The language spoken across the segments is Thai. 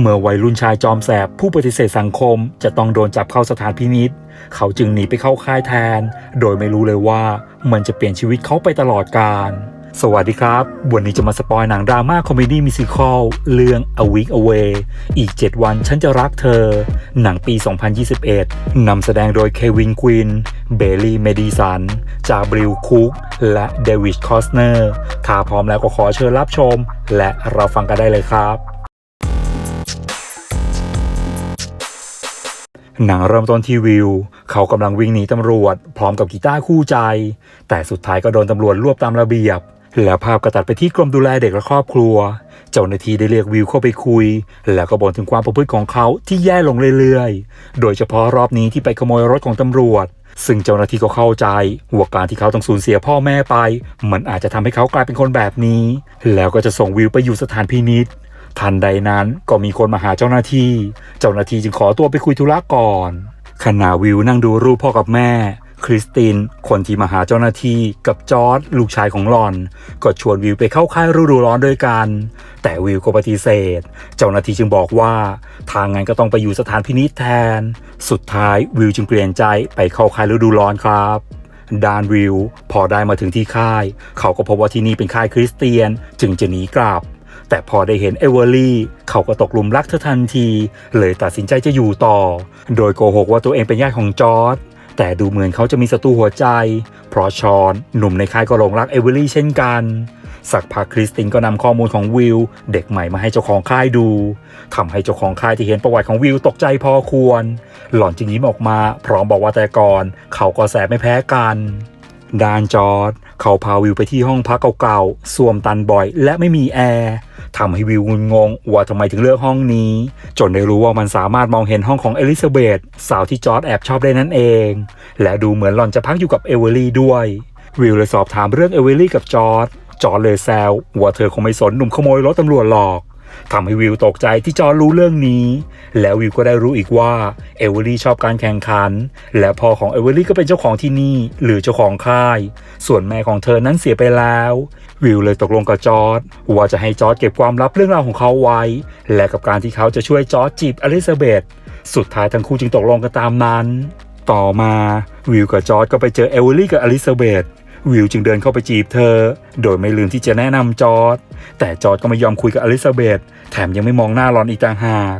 เมื่อวัยรุ่นชายจอมแสบผู้ปฏิเสธสังคมจะต้องโดนจับเข้าสถานพินิษเขาจึงหนีไปเข้าค่ายแทน โดยไม่รู้เลยว่ามันจะเปลี่ยนชีวิตเขาไปตลอดกาลสวัสดีครับ วันนี้จะมาสปอยหนังดราม่าคอมเมดี้มิวสิควลเรื่อง A Week Away อีก 7 วันฉันจะรักเธอ หนังปี 2021 นำแสดงโดยเควินควิน เบลลี่ เมดิสัน จาบริลคุก และเดวิดคอสเนอร์ ถ้าพร้อมแล้วก็ขอเชิญรับชม และเราฟังกันได้เลยครับ หนังเริ่มต้นที่วิว เขากำลังวิ่งหนีตำรวจ พร้อมกับกีตาร์คู่ใจ แต่สุดท้ายก็โดนตำรวจรวบตามระเบียบ แล้วภาพก็ตัดไปที่กรมดูแลเด็กและครอบครัว เจ้าหน้าที่ได้เรียกวิวเข้าไปคุย แล้วก็บ่นถึงความประพฤติของเขาที่แย่ลงเรื่อยๆ โดยเฉพาะรอบนี้ที่ไปขโมยรถของตำรวจ ซึ่งเจ้าหน้าที่ก็เข้าใจว่าการที่เขาต้องสูญเสียพ่อแม่ไป มันอาจจะทำให้เขากลายเป็นคนแบบนี้ แล้วก็จะส่งวิวไปอยู่สถานพินิษ ทันใดนั้นก็มีคนมาหาเจ้าหน้าที่ เจ้าหน้าที่จึงขอตัวไปคุยธุระก่อนขณะวิวนั่งดูรูปพ่อกับแม่ คริสติน คนที่มาหาเจ้าหน้าที่กับจอร์ดลูกชายของหลอน ก็ชวนวิวไปเข้าค่ายฤดูร้อนด้วยกัน แต่วิวก็ปฏิเสธ เจ้าหน้าที่จึงบอกว่า ทางงั้นก็ต้องไปอยู่สถานพินิษแทน สุดท้ายวิวจึงเปลี่ยนใจไปเข้าค่ายฤดูร้อนครับดานวิวพอได้มาถึงที่ค่าย เขาก็พบว่าที่นี่เป็นค่ายคริสเตียน จึงจะหนีกลับ แต่พอได้เห็นเอเวอร์ลี่เขาก็ตกหลุมรักเธอทันที เลยตัดสินใจจะอยู่ต่อ โดยโกหกว่าตัวเองเป็นญาติของจอร์ดแต่ดูเหมือนเขาจะมีศัตรูหัวใจ เพราะชอนหนุ่มในค่ายก็หลงรักเอเวอร์ลี่เช่นกัน สักพักคริสตินก็นำข้อมูลของวิวเด็กใหม่มาให้เจ้าของค่ายดูทำให้เจ้าของค่ายที่เห็นประวัติของวิวตกใจพอควร หล่อนจึงยิ้มออกมา พร้อมบอกว่าแต่ก่อนเขาก็แสบไม่แพ้กันดานจอร์ดเขาพาวิวไปที่ห้องพักเก่าๆส้วมตันบ่อย และไม่มีแอร์ ทำให้วิวงุนงงว่าทำไมถึงเลือกห้องนี้ จนได้รู้ว่ามันสามารถมองเห็นห้องของเอลิซาเบธสาวที่จอร์ดแอบชอบได้นั่นเอง และดูเหมือนหล่อนจะพักอยู่กับเอเวอรี่ด้วย วิวเลยสอบถามเรื่องเอเวอรี่กับจอร์ดจอร์ดเลยแซวว่าเธอคงไม่สนหนุ่มขโมยรถตำรวจหรอกทำให้วิวตกใจที่จอร์จรู้เรื่องนี้ แล้ววิวก็ได้รู้อีกว่าเอเวอรี่ชอบการแข่งขัน และพ่อของเอเวอรี่ก็เป็นเจ้าของที่นี่ หรือเจ้าของค่าย ส่วนแม่ของเธอนั้นเสียไปแล้ว วิวเลยตกลงกับจอร์ดว่าจะให้จอร์ดเก็บความลับเรื่องราวของเขาไว้ และกับการที่เขาจะช่วยจอร์ดจีบอลิซาเบธสุดท้ายทั้งคู่จึงตกลงกันตามนั้น ต่อมาวิวกับจอร์ดก็ไปเจอเอเวอรี่กับอลิซาเบธ วิวจึงเดินเข้าไปจีบเธอ โดยไม่ลืมที่จะแนะนำจอร์ดแต่จอร์ดก็ไม่ยอมคุยกับอลิซาเบธแถมยังไม่มองหน้าหลอนอีกต่างหาก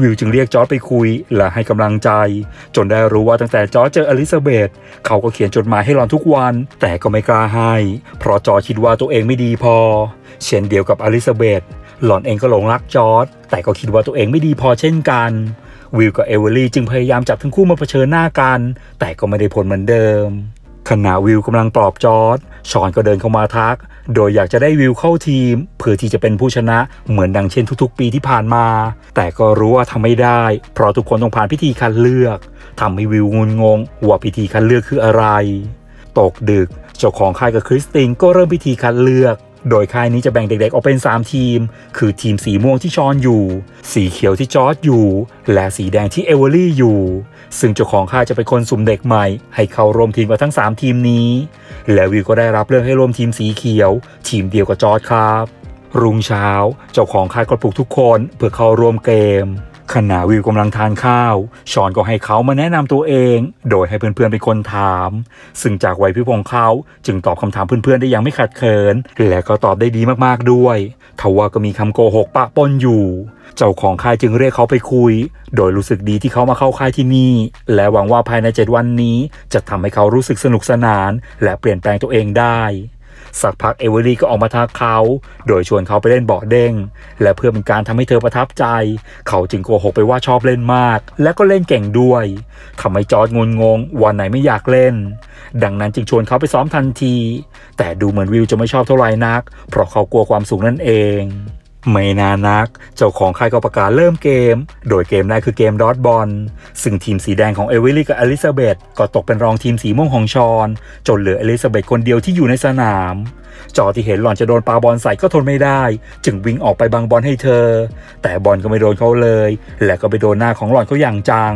วิวจึงเรียกจอร์ดไปคุยและให้กำลังใจ จนได้รู้ว่าตั้งแต่จอร์ดเจออลิซาเบธเขาก็เขียนจดหมายให้หลอนทุกวัน แต่ก็ไม่กล้าให้ เพราะจอร์ดคิดว่าตัวเองไม่ดีพอ เช่นเดียวกับอลิซาเบธหลอนเองก็หลงรักจอร์ดแต่ก็คิดว่าตัวเองไม่ดีพอเช่นกันวิวกับเอเวอรี่จึงพยายามจับทั้งคู่มาเผชิญหน้ากัน แต่ก็ไม่ได้ผลเหมือนเดิม ขณะวิวกำลังปลอบจอร์ดชอนก็เดินเข้ามาทัก โดยอยากจะได้วิวเข้าทีม เพื่อที่จะเป็นผู้ชนะเหมือนดังเช่นทุกๆ ปีที่ผ่านมา แต่ก็รู้ว่าทำไม่ได้ เพราะทุกคนต้องผ่านพิธีคัดเลือกทำให้วิวงุนงงว่าพิธีคัดเลือกคืออะไร ตกดึก เจ้าของค่ายกับคริสตินก็เริ่มพิธีคัดเลือก โดยค่ายนี้จะแบ่งเด็กๆออกเป็น 3 ทีม คือทีมสีม่วงที่ชอนอยู่ สีเขียวที่จอร์ดอยู่ และสีแดงที่เอเวอรี่อยู่ ซึ่งเจ้าของค่ายจะเป็นคนสุ่มเด็กใหม่ ให้เข้าร่วมทีมกับทั้ง 3 ทีมนี้ และวิวก็ได้รับเลือกให้ร่วมทีมสีเขียว ทีมเดียวกับจอร์ดครับ รุ่งเช้า เจ้าของค่ายก็ปลุกทุกคนเพื่อเข้าร่วมเกม ขณะวิวกำลังทานข้าว ชอนก็ให้เขามาแนะนำตัวเอง โดยให้เพื่อนๆเป็นคนถาม ซึ่งจากไหวพริบของเขาจึงตอบคำถามเพื่อนๆได้อย่างไม่ขัดเขิน และก็ตอบได้ดีมากๆด้วยทว่าก็มีคำโกหกปะปนอยู่ เจ้าของค่ายจึงเรียกเขาไปคุย โดยรู้สึกดีที่เขามาเข้าค่ายที่นี่ และหวังว่าภายในเจ็ดวันนี้ จะทำให้เขารู้สึกสนุกสนาน และเปลี่ยนแปลงตัวเองได้ สักพักเอเวอรี่ก็ออกมาทักเขา โดยชวนเขาไปเล่นเบาะเด้ง และเพื่อเป็นการทำให้เธอประทับใจ เขาจึงโกหกไปว่าชอบเล่นมาก และก็เล่นเก่งด้วยทำให้จอร์ดงุนงงวันไหนไม่อยากเล่น ดังนั้นจึงชวนเขาไปซ้อมทันที แต่ดูเหมือนวิวจะไม่ชอบเท่าไหร่นัก เพราะเขากลัวความสูงนั่นเอง ไม่นานนัก เจ้าของค่ายก็ประกาศเริ่มเกม โดยเกมแรกคือเกมดอทบอลซึ่งทีมสีแดงของเอเวอรี่กับอลิซาเบธก็ตกเป็นรองทีมสีม่วงของชอน จนเหลืออลิซาเบธคนเดียวที่อยู่ในสนาม จอที่เห็นหล่อนจะโดนปาบอลใส่ก็ทนไม่ได้ จึงวิ่งออกไปบังบอลให้เธอ แต่บอลก็ไม่โดนเขาเลย และก็ไปโดนหน้าของหล่อนเขาอย่างจัง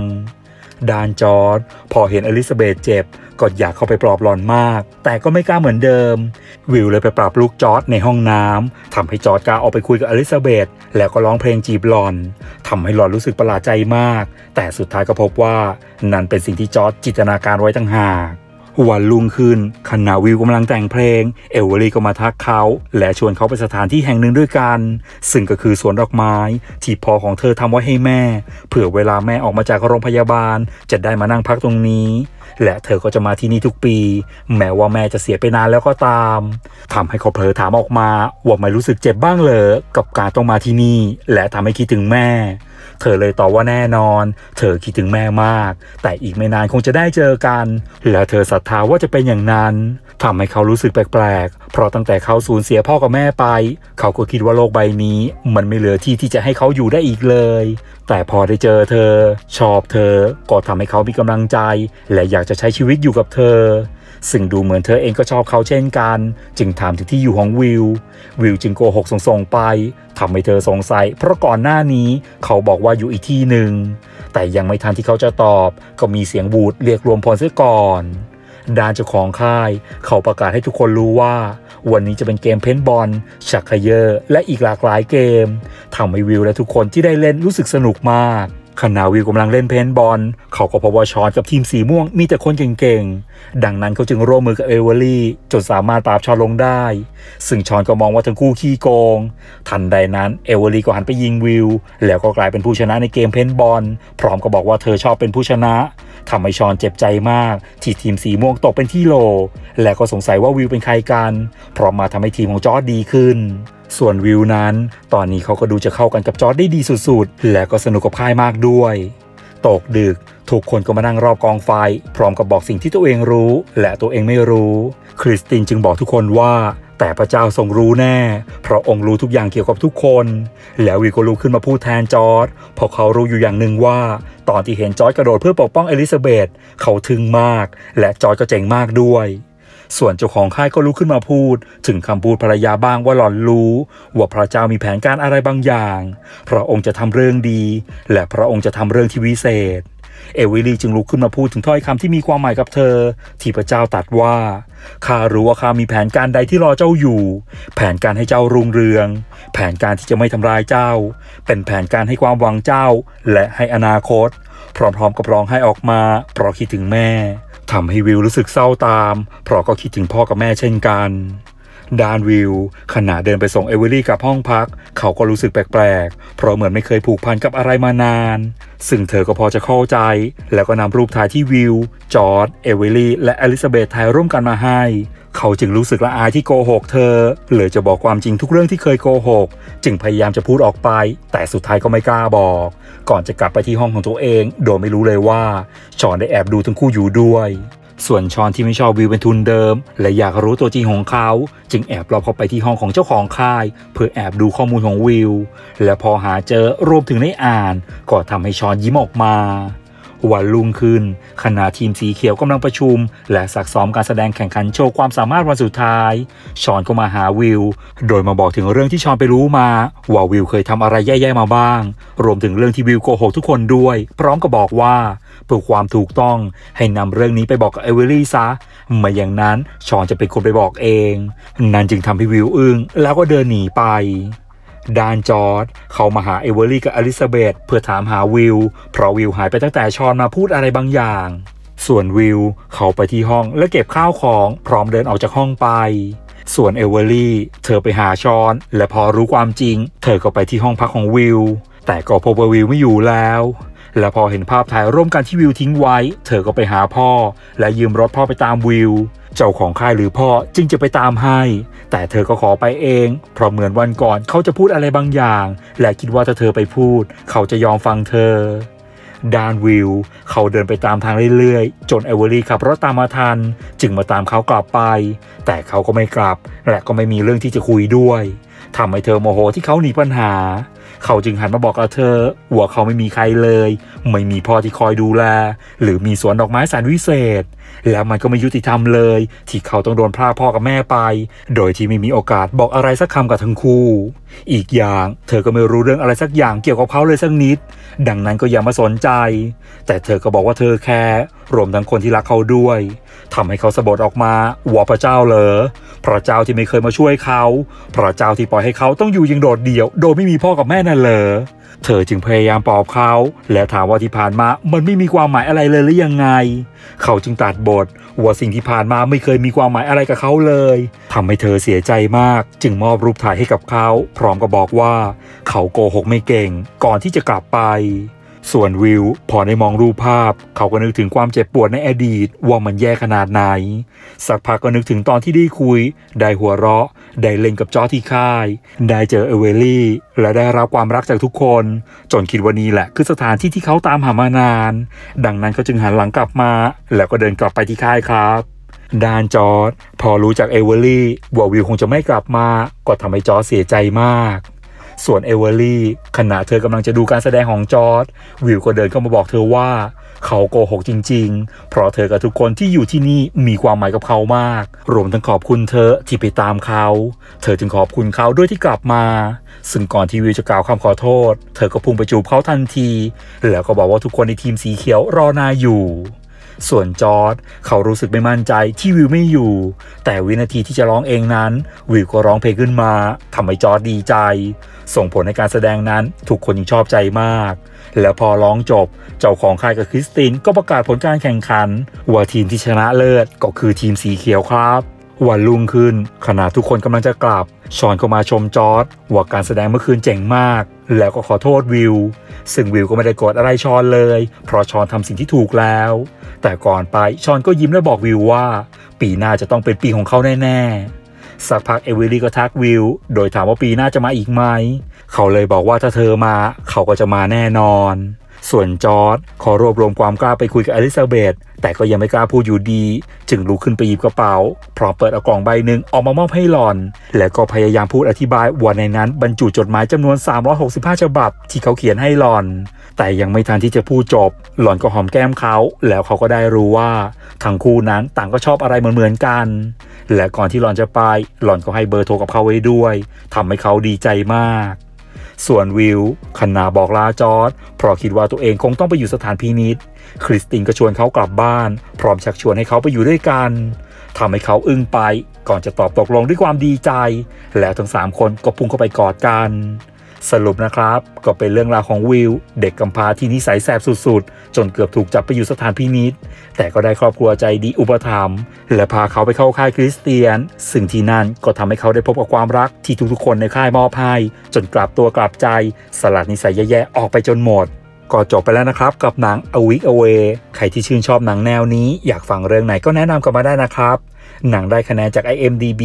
ดานจอร์ดพอเห็นอลิซาเบธเจ็บ ก็อยากเข้าไปปลอบหลอนมาก แต่ก็ไม่กล้าเหมือนเดิม วิวเลยไปปรับลูกจอร์ดในห้องน้ำทำให้จอร์ดกล้าออกไปคุยกับอลิซาเบธแล้วก็ร้องเพลงจีบหลอนทำให้หลอนรู้สึกประหลาดใจมาก แต่สุดท้ายก็พบว่านั่นเป็นสิ่งที่จอร์ดจินตนาการไว้ตั้งหาก วันรุ่งขึ้นขณะวิวกำลังแต่งเพลง เอเวอรี่ก็มาทักเขา และชวนเขาไปสถานที่แห่งหนึ่งด้วยกัน ซึ่งก็คือสวนดอกไม้ ที่พ่อของเธอทำไว้ให้แม่ เผื่อเวลาแม่ออกมาจากโรงพยาบาล จะได้มานั่งพักตรงนี้ และเธอก็จะมาที่นี่ทุกปี แม้ว่าแม่จะเสียไปนานแล้วก็ตามทำให้เขาเผลอถามออกมาว่าไม่รู้สึกเจ็บบ้างเหรอกับการต้องมาที่นี่ และทำให้คิดถึงแม่ เธอเลยตอบว่าแน่นอน เธอคิดถึงแม่มาก แต่อีกไม่นานคงจะได้เจอกัน และเธอศรัทธาว่าจะเป็นอย่างนั้นทำให้เขารู้สึกแปลกๆ เพราะตั้งแต่เขาสูญเสียพ่อกับแม่ไป เขาก็คิดว่าโลกใบนี้ มันไม่เหลือที่ที่จะให้เขาอยู่ได้อีกเลย แต่พอได้เจอเธอ ชอบเธอ ก็ทำให้เขามีกำลังใจ และอยากจะใช้ชีวิตอยู่กับเธอ ซึ่งดูเหมือนเธอเองก็ชอบเขาเช่นกัน จึงถามถึงที่อยู่ของวิว วิวจึงโกหกส่งๆไปทำให้เธอสงสัย เพราะก่อนหน้านี้เขาบอกว่าอยู่อีกที่หนึ่ง แต่ยังไม่ทันที่เขาจะตอบ ก็มีเสียงบูดเรียกรวมพลเสียก่อนด้านเจ้าของค่าย เขาประกาศให้ทุกคนรู้ว่า วันนี้จะเป็นเกมเพนบอลชักเขยอร์และอีกหลากหลายเกมทำให้วิวและทุกคนที่ได้เล่นรู้สึกสนุกมาก ขณะวิวกำลังเล่นเพนบอลเขาก็พบว่าชอนกับทีมสีม่วงมีแต่คนเก่งๆ ดังนั้นเขาจึงร่วมมือกับเอเวอรี่จนสามารถปราบชอนลงได้ ซึ่งชอนก็มองว่าทั้งคู่ขี้โกง ทันใดนั้นเอเวอรี่ก็หันไปยิงวิว แล้วก็กลายเป็นผู้ชนะในเกมเพนบอลพร้อมกับบอกว่าเธอชอบเป็นผู้ชนะทำให้ชอนเจ็บใจมาก ที่ทีมสีม่วงตกเป็นที่โล และก็สงสัยว่าวิวเป็นใครกันเพราะมาทำให้ทีมของจอร์ดดีขึ้น ส่วนวิวนั้น ตอนนี้เขาก็ดูจะเข้ากันกับจอร์ดได้ดีสุดๆ และก็สนุกกับค่ายมากด้วย ตกดึก ทุกคนก็มานั่งรอบกองไฟ พร้อมกับบอกสิ่งที่ตัวเองรู้ และตัวเองไม่รู้ คริสตินจึงบอกทุกคนว่าแต่พระเจ้าทรงรู้แน่ เพราะองค์รู้ทุกอย่างเกี่ยวกับทุกคน แล้ววิวก็ลุกขึ้นมาพูดแทนจอร์ดเพราะเขารู้อยู่อย่างหนึ่งว่า ตอนที่เห็นจอร์ดกระโดดเพื่อปกป้องเอลิซาเบธเขาทึ่งมาก และจอร์ดก็เจ๋งมากด้วย ส่วนเจ้าของค่ายก็ลุกขึ้นมาพูด ถึงคำพูดภรรยาบ้างว่าหล่อนรู้ว่าพระเจ้ามีแผนการอะไรบางอย่าง พระองค์จะทำเรื่องดี และพระองค์จะทำเรื่องที่วิเศษ เอวิลีจึงลุกขึ้นมาพูดถึงถ้อยคำที่มีความหมายกับเธอ ที่พระเจ้าตรัดว่าข้ารู้ว่าข้ามีแผนการใดที่รอเจ้าอยู่ แผนการให้เจ้ารุ่งเรือง แผนการที่จะไม่ทำลายเจ้า เป็นแผนการให้ความหวังเจ้า และให้อนาคต พร้อมๆกับร้องไห้ออกมาเพราะคิดถึงแม่ ทำให้วิวรู้สึกเศร้าตาม เพราะก็คิดถึงพ่อกับแม่เช่นกัน ดานวิวขณะเดินไปส่งเอเวอรี่กลับห้องพัก เขาก็รู้สึกแปลกๆ เพราะเหมือนไม่เคยผูกพันกับอะไรมานาน ซึ่งเธอก็พอจะเข้าใจ แล้วก็นำรูปถ่ายที่วิวจอร์ดเอเวอรี่และอลิซาเบธถ่ายร่วมกันมาให้ เขาจึงรู้สึกละอายที่โกหกเธอเลยจะบอกความจริงทุกเรื่องที่เคยโกหก จึงพยายามจะพูดออกไป แต่สุดท้ายก็ไม่กล้าบอก ก่อนจะกลับไปที่ห้องของตัวเอง โดยไม่รู้เลยว่าชอนได้แอบดูทั้งคู่อยู่ด้วย ส่วนชอนที่ไม่ชอบวิวเป็นทุนเดิม และอยากรู้ตัวจริงของเขา จึงแอบลอบเข้าไปที่ห้องของเจ้าของค่าย เพื่อแอบดูข้อมูลของวิว และพอหาเจอรวมถึงได้อ่าน ก็ทำให้ชอนยิ้มออกมาวันรุ่งขึ้นขณะทีมสีเขียวกำลังประชุม และซักซ้อมการแสดงแข่งขันโชว์ความสามารถวันสุดท้าย ชอนก็มาหาวิว โดยมาบอกถึงเรื่องที่ชอนไปรู้มา ว่าวิวเคยทำอะไรแย่ๆมาบ้าง รวมถึงเรื่องที่วิวโกหกทุกคนด้วย พร้อมกับบอกว่า เพื่อความถูกต้อง ให้นำเรื่องนี้ไปบอกกับเอเวอรี่ซะไม่อย่างนั้นชอนจะเป็นคนไปบอกเอง นั่นจึงทำให้วิวอึ้งแล้วก็เดินหนีไปด้านจอร์ดเขามาหาเอเวอรี่กับอลิซาเบธเพื่อถามหาวิว เพราะวิวหายไปตั้งแต่ชอนมาพูดอะไรบางอย่าง ส่วนวิวเขาไปที่ห้องและเก็บข้าวของพร้อมเดินออกจากห้องไป ส่วนเอเวอรี่เธอไปหาชอน และพอรู้ความจริง เธอก็ไปที่ห้องพักของวิว แต่ก็พบว่าวิวไม่อยู่แล้ว และพอเห็นภาพถ่ายร่วมกันที่วิวทิ้งไว้ เธอก็ไปหาพ่อ และยืมรถพ่อไปตามวิว เจ้าของค่ายหรือพ่อจึงจะไปตามให้ แต่เธอก็ขอไปเอง เพราะเหมือนวันก่อนเขาจะพูดอะไรบางอย่าง และคิดว่าถ้าเธอไปพูด เขาจะยอมฟังเธอด้านวิวเขาเดินไปตามทางเรื่อยๆ จนเอเวอรี่ขับรถตามมาทัน จึงมาตามเขากลับไป แต่เขาก็ไม่กลับ และก็ไม่มีเรื่องที่จะคุยด้วยทำให้เธอโมโหที่เขาหนีปัญหา เขาจึงหันมาบอกกับเธอว่าเขาไม่มีใครเลย ไม่มีพ่อที่คอยดูแล หรือมีสวนดอกไม้แสนวิเศษ แล้วมันก็ไม่ยุติธรรมเลย ที่เขาต้องโดนพราพ่อกับแม่ไป โดยที่ไม่มีโอกาสบอกอะไรสักคำกับทั้งคู่ อีกอย่างเธอก็ไม่รู้เรื่องอะไรสักอย่างเกี่ยวกับเขาเลยสักนิด ดังนั้นก็อย่ามาสนใจ แต่เธอก็บอกว่าเธอแคร์รวมทั้งคนที่รักเขาด้วย ทำให้เขาสะบัดออกมาว่าพระเจ้าเหรอพระเจ้าที่ไม่เคยมาช่วยเขา พระเจ้าที่ปล่อยให้เขาต้องอยู่ยังโดดเดี่ยว โดยไม่มีพ่อกับแม่นั่นเหรอเธอจึงพยายามปลอบเขา และถามว่าที่ผ่านมามันไม่มีความหมายอะไรเลยหรือยังไง เขาจึงตัดบทว่าสิ่งที่ผ่านมาไม่เคยมีความหมายอะไรกับเขาเลยทำให้เธอเสียใจมาก จึงมอบรูปถ่ายให้กับเขา พร้อมกับบอกว่า เขาโกหกไม่เก่ง ก่อนที่จะกลับไป ส่วนวิว พอได้มองรูปภาพ เขาก็นึกถึงความเจ็บปวดในอดีต ว่ามันแย่ขนาดไหน สักพักก็นึกถึงตอนที่ได้คุย ได้หัวเราะ ได้เล่นกับจอที่ค่าย ได้เจอเอเวลี่ และได้รับความรักจากทุกคน จนคิดว่านี่แหละ คือสถานที่ที่เขาตามหามานาน ดังนั้นเขาจึงหันหลังกลับมา แล้วก็เดินกลับไปที่ค่ายครับด้านจอร์ดพอรู้จากเอเวอรี่ว่าวิวคงจะไม่กลับมา ก็ทำให้จอร์ดเสียใจมาก ส่วนเอเวอรี่ขณะเธอกำลังจะดูการแสดงของจอร์ดวิวก็เดินเข้ามาบอกเธอว่า เขาโกหกจริง ๆ เพราะเธอกับทุกคนที่อยู่ที่นี่มีความหมายกับเขามาก รวมทั้งขอบคุณเธอที่ไปตามเขา เธอจึงขอบคุณเขาด้วยที่กลับมา ซึ่งก่อนที่วิวจะกล่าวคำขอโทษ เธอก็พุ่งไปจูบเขาทันที แล้วก็บอกว่าทุกคนในทีมสีเขียวรอนายอยู่ส่วนจอร์ดเขารู้สึกไม่มั่นใจที่วิวไม่อยู่ แต่วินาทีที่จะร้องเองนั้น วิวก็ร้องเพลงขึ้นมาทำให้จอร์ดดีใจ ส่งผลในการแสดงนั้นทุกคนยังชอบใจมาก แล้วพอร้องจบ เจ้าของค่ายกับคริสตินก็ประกาศผลการแข่งขัน ว่าทีมที่ชนะเลิศก็คือทีมสีเขียวครับวันรุ่งขึ้นขณะทุกคนกำลังจะกลับ ชอนก็มาชมจอร์ดว่าการแสดงเมื่อคืนเจ๋งมาก แล้วก็ขอโทษวิว ซึ่งวิวก็ไม่ได้โกรธอะไรชอนเลย เพราะชอนทำสิ่งที่ถูกแล้ว แต่ก่อนไปชอนก็ยิ้มและบอกวิวว่า ปีหน้าจะต้องเป็นปีของเขาแน่ๆ สักพักเอวิลี่ก็ทักวิว โดยถามว่าปีหน้าจะมาอีกไหม เขาเลยบอกว่าถ้าเธอมาเขาก็จะมาแน่นอน ส่วนจอร์ดขอรวบรวมความกล้าไปคุยกับอลิซาเบธแต่ก็ยังไม่กล้าพูดอยู่ดี จึงลุกขึ้นไปหยิบกระเป๋า พร้อมเปิดเอากล่องใบหนึ่งออกมามอบให้หลอน และก็พยายามพูดอธิบายว่าในนั้นบรรจุจดหมายจำนวน 365 ฉบับ ที่เขาเขียนให้หลอน แต่ยังไม่ทันที่จะพูดจบ หลอนก็หอมแก้มเขา แล้วเขาก็ได้รู้ว่าทั้งคู่นั้นต่างก็ชอบอะไรเหมือนๆกัน และก่อนที่หลอนจะไป หลอนก็ให้เบอร์โทรกับเขาไว้ด้วยทำให้เขาดีใจมาก ส่วนวิวขนาบอกลาจอร์ดเพราะคิดว่าตัวเองคงต้องไปอยู่สถานพินิษคริสตินก็ชวนเขากลับบ้าน พร้อมชักชวนให้เขาไปอยู่ด้วยกันทำให้เขาอึ้งไป ก่อนจะตอบตกลงด้วยความดีใจ แล้วทั้งสามคนก็พุ่งเข้าไปกอดกัน สรุปนะครับ ก็เป็นเรื่องราวของวิว เด็กกำพร้าที่นิสัยแสบสุดๆ จนเกือบถูกจับไปอยู่สถานพินิษแต่ก็ได้ครอบครัวใจดีอุปถัมภ์และพาเขาไปเข้าค่ายคริสเตียน ซึ่งที่นั่นก็ทำให้เขาได้พบกับความรักที่ทุกๆคนในค่ายมอบให้จนกลับตัวกลับใจ สลัดนิสัยแย่ๆออกไปจนหมด ก็จบไปแล้วนะครับกับหนัง A Week Away ใครที่ชื่นชอบหนังแนวนี้อยากฟังเรื่องไหนก็แนะนำกันมาได้นะครับ หนังได้คะแนนจาก IMDB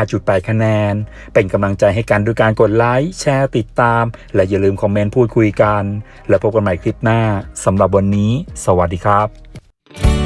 5.8 คะแนน เป็นกำลังใจให้กันด้วยการกดไลค์แชร์ติดตาม และอย่าลืมคอมเมนต์พูดคุยกัน แล้วพบกันใหม่คลิปหน้าสำหรับวันนี้ สวัสดีครับ